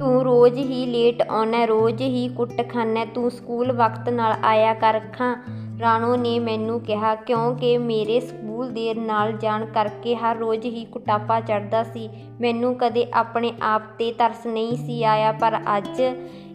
ਤੂੰ ਰੋਜ਼ ਹੀ ਲੇਟ ਆਉਣਾ, ਰੋਜ਼ ਹੀ ਕੁੱਟ ਖਾਨਾ ਤੂੰ ਸਕੂਲ ਵਕਤ ਨਾਲ ਆਇਆ ਕਰ ਖਾਂ ਰਾਣੋ ਨੇ ਮੈਨੂੰ ਕਿਹਾ, ਕਿਉਂਕਿ ਮੇਰੇ ਸਕੂਲ ਦੇਰ ਨਾਲ ਜਾਣ ਕਰਕੇ ਹਰ ਰੋਜ਼ ਹੀ ਕੁਟਾਪਾ ਚੜ੍ਹਦਾ ਸੀ। ਮੈਨੂੰ ਕਦੇ ਆਪਣੇ ਆਪ ਤੇ ਤਰਸ ਨਹੀਂ ਸੀ ਆਇਆ, ਪਰ ਅੱਜ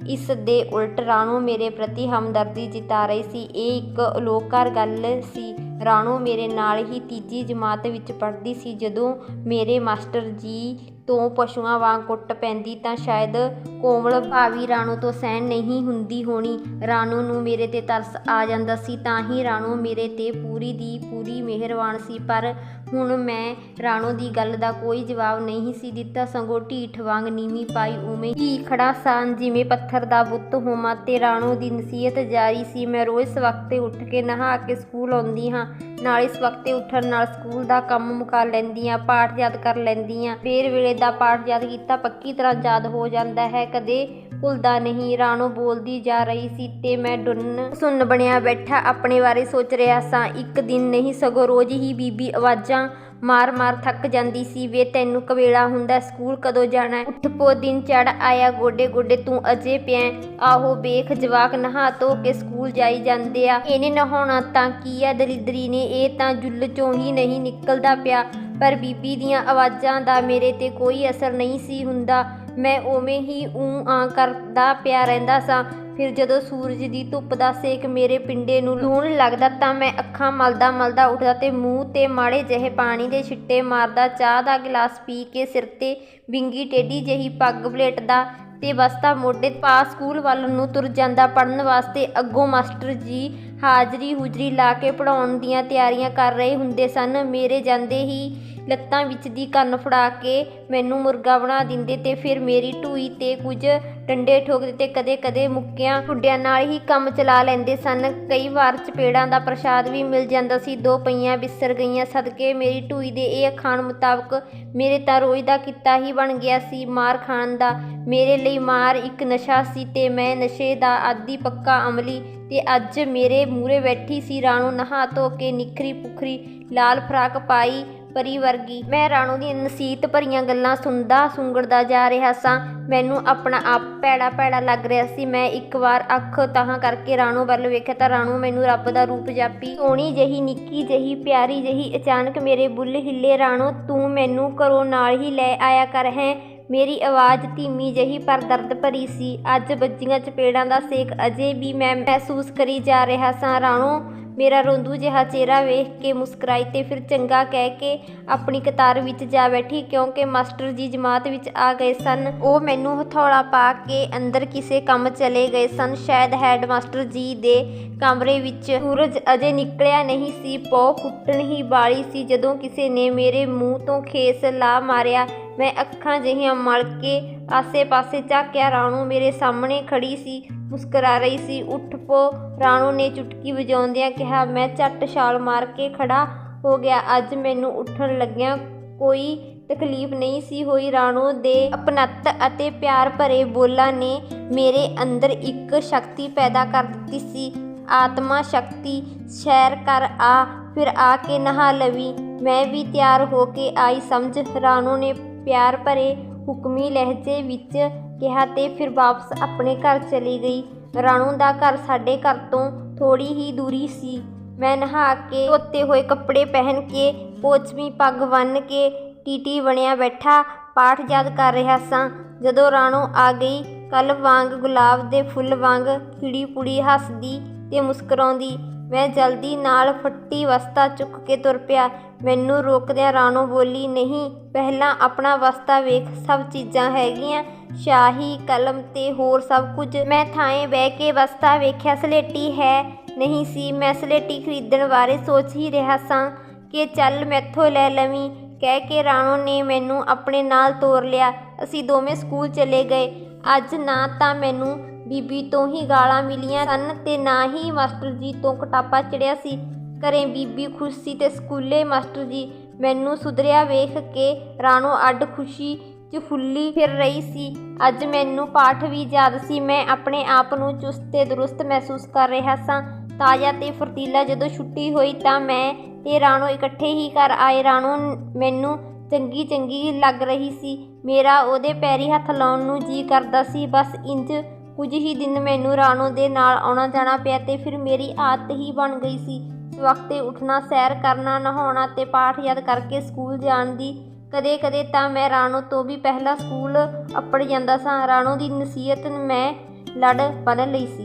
ਇਸ ਦੇ ਉਲਟ ਰਾਣੋ ਮੇਰੇ ਪ੍ਰਤੀ ਹਮਦਰਦੀ ਜਤਾ ਰਹੀ ਸੀ। ਇਹ ਇੱਕ ਅਲੋਕਾਰ ਗੱਲ ਸੀ। ਰਾਣੋ ਮੇਰੇ ਨਾਲ ਹੀ ਤੀਜੀ ਜਮਾਤ ਵਿੱਚ ਪੜ੍ਹਦੀ ਸੀ। ਜਦੋਂ ਮੇਰੇ ਮਾਸਟਰ ਜੀ ਤੋਂ ਪਸ਼ੂਆਂ ਵਾਂਗ ਕੁੱਟ ਪੈਂਦੀ ਤਾਂ ਸ਼ਾਇਦ ਕੋਮਲ ਭਾਵੀ ਰਾਣੋ ਤੋਂ ਸਹਿਣ ਨਹੀਂ ਹੁੰਦੀ ਹੋਣੀ। ਰਾਣੋ ਨੂੰ ਮੇਰੇ ਤੇ ਤਰਸ ਆ ਜਾਂਦਾ ਸੀ ਤਾਂ ਹੀ ਰਾਣੋ ਮੇਰੇ ਤੇ ਪੂਰੀ ਦੀ ਪੂਰੀ ਮਿਹਰਬਾਨ ਸੀ। ਪਰ ਹੁਣ ਮੈਂ ਰਾਣੋ ਦੀ ਗੱਲ ਦਾ ਕੋਈ ਜਵਾਬ ਨਹੀਂ ਸੀ ਦਿੱਤਾ। ਸੰਗੋ ਢੀਠ ਵਾਂਗ ਨੀਵੀਂ ਪਾਈ ਉਵੇਂ ਹੀ ਖੜਾ ਸਾਂ। ਜਿਵੇਂ ਪੱਥਰ ਦਾ ਬੁੱਤ ਹੋਵਾਂ ਤੇ ਰਾਣੋ ਦੀ ਨਸੀਹਤ ਜਾਰੀ ਸੀ। ਮੈਂ ਰੋਜ਼ ਸਵਖਤੇ ਉੱਠ ਕੇ ਨਹਾ ਕੇ ਸਕੂਲ ਆਉਂਦੀ ਹਾਂ। ਨਾਲ ਇਸ ਵਕਤੇ ਉੱਠਣ ਨਾਲ ਸਕੂਲ ਦਾ ਕੰਮ ਮੁਕਾ ਲੈਂਦੀ ਹਾਂ ਪਾਠ ਯਾਦ ਕਰ ਲੈਂਦੀ ਹਾਂ ਫੇਰ ਵੇਲੇ ਦਾ ਪਾਠ ਯਾਦ ਕੀਤਾ, ਪੱਕੀ ਤਰ੍ਹਾਂ ਯਾਦ ਹੋ ਜਾਂਦਾ ਹੈ। ਕਦੇ ਭੁੱਲਦਾ ਨਹੀਂ, ਰਾਣੋ ਬੋਲਦੀ ਜਾ ਰਹੀ ਸੀ, ਤੇ ਮੈਂ ਡੁੰਨ ਸੁੰਨ ਬਣਿਆ ਬੈਠਾ, ਆਪਣੇ ਬਾਰੇ ਸੋਚ ਰਿਹਾ ਸਾਂ। ਇੱਕ ਦਿਨ ਨਹੀਂ, ਸਗੋਂ ਰੋਜ਼ ਹੀ ਬੀਬੀ ਆਵਾਜ਼ਾਂ ਮਾਰ ਮਾਰ ਥੱਕ ਜਾਂਦੀ ਸੀ, ਵੇ, ਤੈਨੂੰ ਕਵੇਲਾ ਹੁੰਦਾ, ਸਕੂਲ ਕਦੋਂ ਜਾਣਾ ਉੱਠ ਪੋ, ਦਿਨ ਚੜ ਆਇਆ, ਗੋਡੇ ਗੋਡੇ ਤੂੰ ਅਜੇ ਪਿਆ ਆਹੋ, ਵੇਖ, ਜਵਾਕ ਨਹਾ ਧੋ ਕੇ ਸਕੂਲ ਜਾਈ ਜਾਂਦੇ ਆ। ਇਹਨੇ ਨਹਾਉਣਾ ਤਾਂ ਕੀ ਆ? ਦਲਿਦਰੀ ਨੇ ਇਹ ਤਾਂ ਜੁੱਲ ਚੋਂ ਹੀ ਨਹੀਂ ਨਿਕਲਦਾ ਪਿਆ। ਪਰ ਬੀਬੀ ਦੀਆਂ ਆਵਾਜ਼ਾਂ ਦਾ ਮੇਰੇ ਤੇ ਕੋਈ ਅਸਰ ਨਹੀਂ ਸੀ ਹੁੰਦਾ। ਮੈਂ ਉਵੇਂ ਹੀ ਊਂ ਆ ਕਰਦਾ ਪਿਆ ਰਹਿੰਦਾ ਸਾਂ। ਫਿਰ ਜਦੋਂ ਸੂਰਜ ਦੀ ਧੁੱਪ ਦਾ ਸੇਕ ਮੇਰੇ ਪਿੰਡੇ ਨੂੰ ਲੂਣ ਲੱਗਦਾ ਤਾਂ ਮੈਂ ਅੱਖਾਂ ਮਲਦਾ ਮਲਦਾ ਉੱਠਦਾ ਤੇ ਮੂੰਹ ਤੇ ਮਾੜੇ ਜਿਹੇ ਪਾਣੀ ਦੇ ਛਿੱਟੇ ਮਾਰਦਾ ਚਾਹ ਦਾ ਗਲਾਸ ਪੀ ਕੇ ਸਿਰ ਤੇ ਵਿੰਗੀ ਟੇਢੀ ਜਿਹੀ ਪੱਗ ਵਲੇਟਦਾ ਤੇ ਬਸਤਾ ਮੋਢੇ ਪਾ ਸਕੂਲ ਵੱਲ ਨੂੰ ਤੁਰ ਜਾਂਦਾ ਪੜਨ ਵਾਸਤੇ। ਅੱਗੋਂ ਮਾਸਟਰ ਜੀ ਹਾਜ਼ਰੀ ਹੁਜਰੀ ਲਾ ਕੇ ਪੜਾਉਣ ਦੀਆਂ ਤਿਆਰੀਆਂ ਕਰ ਰਹੇ ਹੁੰਦੇ ਸਨ। ਮੇਰੇ ਜਾਂਦੇ ਹੀ ਲੱਤਾਂ ਵਿੱਚ ਦੀ ਕੰਨ ਫੜਾ ਕੇ ਮੈਨੂੰ ਮੁਰਗਾ ਬਣਾ ਦਿੰਦੇ ਤੇ ਫਿਰ ਮੇਰੀ ਢੂਈ ਤੇ ਕੁਝ ਡੰਡੇ ਠੋਕਦੇ ਤੇ ਕਦੇ-ਕਦੇ ਮੁੱਕਿਆਂ ਠੁੱਡਿਆਂ ਨਾਲ ਹੀ ਕੰਮ ਚਲਾ ਲੈਂਦੇ ਸਨ। ਕਈ ਵਾਰ ਚਪੇੜਾਂ ਦਾ ਪ੍ਰਸ਼ਾਦ ਵੀ ਮਿਲ ਜਾਂਦਾ ਸੀ। ਦੋ ਪਈਆਂ ਬਿਸਰ ਗਈਆਂ। ਸਦਕੇ ਮੇਰੀ ਢੂਈ ਦੇ ਇਹ ਅਖਾਣ ਮੁਤਾਬਕ ਮੇਰੇ ਤਾਂ ਰੋਜ਼ ਦਾ ਕਿੱਤਾ ਹੀ ਬਣ ਗਿਆ ਸੀ। ਮਾਰ ਖਾਣ ਦਾ ਮੇਰੇ ਲਈ ਮਾਰ ਇੱਕ ਨਸ਼ਾ ਸੀ ਤੇ ਮੈਂ ਨਸ਼ੇ ਦਾ ਆਦੀ ਪੱਕਾ ਅਮਲੀ ਤੇ ਅੱਜ ਮੇਰੇ ਮੂਹਰੇ ਬੈਠੀ ਸੀ। ਰਾਣੂ ਨਹਾ ਧੋ ਕੇ ਨਿਖਰੀ ਪੁਖਰੀ ਲਾਲ ਫਰਾਕ ਪਾਈ ਪਰੀ ਵਰਗੀ। ਮੈਂ ਰਾਣੋ ਦੀਆਂ ਨਸੀਹਤ ਭਰੀਆਂ ਗੱਲਾਂ ਸੁਣਦਾ ਸੁੰਗੜਦਾ ਜਾ ਰਿਹਾ ਸਾਂ। ਮੈਨੂੰ ਆਪਣਾ ਆਪ ਭੈੜਾ ਭੈੜਾ ਲੱਗ ਰਿਹਾ ਸੀ। ਮੈਂ ਇੱਕ ਵਾਰ ਅੱਖ ਤਾਹਾਂ ਕਰਕੇ ਰਾਣੋ ਵੱਲ ਵੇਖਿਆ ਤਾਂ ਰਾਣੋ ਮੈਨੂੰ ਰੱਬ ਦਾ ਰੂਪ ਜਾਪੀ। ਸੋਹਣੀ ਜਹੀ, ਨਿੱਕੀ ਜਹੀ, ਪਿਆਰੀ ਜਹੀ, ਅਚਾਨਕ ਮੇਰੇ ਬੁੱਲ ਹਿੱਲੇ ਰਾਣੋ, ਤੂੰ ਮੈਨੂੰ ਘਰੋਂ ਨਾਲ ਹੀ ਲੈ ਆਇਆ ਕਰ ਹੈ। ਮੇਰੀ ਆਵਾਜ਼ ਧੀਮੀ ਜਹੀ ਪਰ ਦਰਦ ਭਰੀ ਸੀ। ਅੱਜ ਵੱਜੀਆਂ ਚਪੇੜਾਂ ਦਾ ਸੇਕ ਅਜੇ ਵੀ ਮੈਂ ਮਹਿਸੂਸ ਕਰੀ ਜਾ ਰਿਹਾ ਸਾਂ। ਰਾਣੋ ਮੇਰਾ ਰੋਂਦੂ ਜਿਹਾ ਚਿਹਰਾ ਵੇਖ ਕੇ ਮੁਸਕਰਾਈ ਤੇ ਫਿਰ ਚੰਗਾ ਕਹਿ ਕੇ ਆਪਣੀ ਕਤਾਰ ਵਿੱਚ ਜਾ ਬੈਠੀ, ਕਿਉਂਕਿ ਮਾਸਟਰ ਜੀ ਜਮਾਤ ਵਿੱਚ ਆ ਗਏ ਸਨ। ਉਹ ਮੈਨੂੰ ਹਥੌਲਾ ਪਾ ਕੇ ਅੰਦਰ ਕਿਸੇ ਕੰਮ ਚਲੇ ਗਏ ਸਨ। ਸ਼ਾਇਦ ਹੈਡ ਮਾਸਟਰ ਜੀ ਦੇ ਕਮਰੇ ਵਿੱਚ ਸੂਰਜ ਅਜੇ ਨਿਕਲਿਆ ਨਹੀਂ ਸੀ। ਪੌ ਫੁੱਟਣ ਹੀ ਵਾਲੀ ਸੀ ਜਦੋਂ ਕਿਸੇ ਨੇ ਮੇਰੇ ਮੂੰਹ ਤੋਂ ਖੇਸ ਲਾ ਮਾਰਿਆ। ਮੈਂ ਅੱਖਾਂ ਜਿਹੀਆਂ ਮਲ ਕੇ ਆਸੇ-ਪਾਸੇ ਝਾਕਿਆ ਰਾਣੂ ਮੇਰੇ ਸਾਹਮਣੇ ਖੜੀ ਸੀ, ਮੁਸਕਰਾ ਰਹੀ ਸੀ। ਉੱਠ ਪੋ। ਰਾਣੂ ਨੇ ਚੁਟਕੀ ਵਜਾਉਂਦਿਆਂ ਕਿਹਾ, ਮੈਂ ਝੱਟ ਛਾਲ ਮਾਰ ਕੇ ਖੜਾ ਹੋ ਗਿਆ। ਅੱਜ ਮੈਨੂੰ ਉੱਠਣ ਲੱਗਿਆਂ ਕੋਈ ਤਕਲੀਫ ਨਹੀਂ ਸੀ ਹੋਈ। ਰਾਣੋ ਦੇ ਅਪਨਤ ਅਤੇ ਪਿਆਰ ਭਰੇ ਬੋਲਾਂ ਨੇ ਮੇਰੇ ਅੰਦਰ ਇੱਕ ਸ਼ਕਤੀ ਪੈਦਾ ਕਰ ਦਿੱਤੀ ਸੀ। ਆਤਮਾ ਸ਼ਕਤੀ, ਸ਼ੈਰ ਕਰ ਆ, ਫਿਰ ਆ ਕੇ ਨਹਾ ਲਵੀ। ਮੈਂ ਵੀ ਤਿਆਰ ਹੋ ਕੇ ਆਈ, ਸਮਝ? ਰਾਣੋ ਨੇ ਪਿਆਰ ਭਰੇ ਹੁਕਮੀ ਲਹਿਜੇ ਵਿੱਚ ਕਿਹਾ ਤੇ ਫਿਰ ਵਾਪਸ ਆਪਣੇ ਘਰ ਚਲੀ ਗਈ। ਰਾਣੂ ਦਾ ਘਰ ਸਾਡੇ ਘਰ ਤੋਂ ਥੋੜੀ ਹੀ ਦੂਰੀ ਸੀ। ਮੈਂ ਨਹਾ ਕੇ ਧੋਤੇ ਹੋਏ ਕੱਪੜੇ ਪਹਿਨ ਕੇ, ਪੋਚਵੀਂ ਪੱਗ ਬੰਨ੍ਹ ਕੇ ਟੀਟੀ ਬਣਿਆ ਬੈਠਾ, ਪਾਠ ਯਾਦ ਕਰ ਰਿਹਾ ਸਾਂ। ਜਦੋਂ ਰਾਣੋ ਆ ਗਈ ਕੱਲ ਵਾਂਗ ਗੁਲਾਬ ਦੇ ਫੁੱਲ ਵਾਂਗ ਖਿੜੀ ਪੁੜੀ ਹੱਸਦੀ ਤੇ ਮੁਸਕਰਾਉਂਦੀ। ਮੈਂ ਜਲਦੀ ਨਾਲ ਫੱਟੀ ਵਸਤਾ ਚੁੱਕ ਕੇ ਤੁਰ ਪਿਆ। ਮੈਨੂੰ ਰੋਕਦਿਆਂ ਰਾਣੋ ਬੋਲੀ, ਨਹੀਂ, ਪਹਿਲਾਂ ਆਪਣਾ ਵਸਤਾ ਵੇਖ, ਸਭ ਚੀਜ਼ਾਂ ਹੈਗੀਆਂ। ਸ਼ਾਹੀ, ਕਲਮ ਤੇ ਹੋਰ ਸਭ ਕੁਝ। ਮੈਂ ਥਾਂ ਬਹਿ ਕੇ ਵਸਤਾ ਵੇਖਿਆ, ਸਲੇਟੀ ਹੈ ਨਹੀਂ ਸੀ। ਮੈਂ ਸਲੇਟੀ ਖਰੀਦਣ ਬਾਰੇ ਸੋਚ ਹੀ ਰਿਹਾ ਸਾਂ ਕਿ ਚੱਲ ਮੈਥੋਂ ਲੈ ਲਵੀਂ। ਕਹਿ ਕੇ ਰਾਣੋ ਨੇ ਮੈਨੂੰ ਆਪਣੇ ਨਾਲ ਤੋਰ ਲਿਆ। ਅਸੀਂ ਦੋਵੇਂ ਸਕੂਲ ਚਲੇ ਗਏ। ਅੱਜ ਨਾ ਤਾਂ ਮੈਨੂੰ ਬੀਬੀ ਤੋਂ ਹੀ ਗਾਲਾਂ ਮਿਲੀਆਂ ਸਨ ਤੇ ਨਾ ਹੀ ਮਾਸਟਰ ਜੀ ਤੋਂ ਕਟਾਪਾ ਚੜਿਆ ਸੀ। ਘਰੇ ਬੀਬੀ ਖੁਸ਼ ਸੀ ਤੇ ਸਕੂਲੇ ਮਾਸਟਰ ਜੀ ਮੈਨੂੰ ਸੁਧਰਿਆ ਵੇਖ ਕੇ ਰਾਣੋ ਅੱਡ ਖੁਸ਼ੀ 'ਚ ਫੁੱਲੀ ਫਿਰ ਰਹੀ ਸੀ। ਅੱਜ ਮੈਨੂੰ ਪਾਠ ਵੀ ਯਾਦ ਸੀ, ਮੈਂ ਆਪਣੇ ਆਪ ਨੂੰ ਚੁਸਤ ਤੇ ਦਰੁਸਤ ਮਹਿਸੂਸ ਕਰ ਰਿਹਾ ਸਾਂ। ਤਾਜ਼ਾ ਤੇ ਫੁਰਤੀਲਾ ਜਦੋਂ ਛੁੱਟੀ ਹੋਈ ਤਾਂ ਮੈਂ ਤੇ ਰਾਣੋ ਇਕੱਠੇ ਹੀ ਘਰ ਆਏ। ਰਾਣੋ ਮੈਨੂੰ ਚੰਗੀ ਚੰਗੀ ਲੱਗ ਰਹੀ ਸੀ। ਮੇਰਾ ਉਹਦੇ ਪੈਰੀ ਹੱਥ ਲਾਉਣ ਨੂੰ ਜੀ ਕਰਦਾ ਸੀ, ਬਸ ਇੰਜ ਕੁਝ ਹੀ ਦਿਨ ਮੈਨੂੰ ਰਾਣੋ ਦੇ ਨਾਲ ਆਉਣਾ ਜਾਣਾ ਪਿਆ ਤੇ ਫਿਰ ਮੇਰੀ ਆਦਤ ਹੀ ਬਣ ਗਈ ਸੀ। ਸਵਖਤੇ ਉੱਠਣਾ, ਸੈਰ ਕਰਨਾ, ਨਹਾਉਣਾ ਤੇ ਪਾਠ ਯਾਦ ਕਰਕੇ ਸਕੂਲ ਜਾਣ ਦੀ। ਕਦੇ ਕਦੇ ਤਾਂ ਮੈਂ ਰਾਣੋ ਤੋਂ ਵੀ ਪਹਿਲਾਂ ਸਕੂਲ ਅੱਪੜ ਜਾਂਦਾ ਸਾਂ। ਰਾਣੋ ਦੀ ਨਸੀਹਤ ਮੈਂ ਲੜ ਪੜ ਲਈ ਸੀ।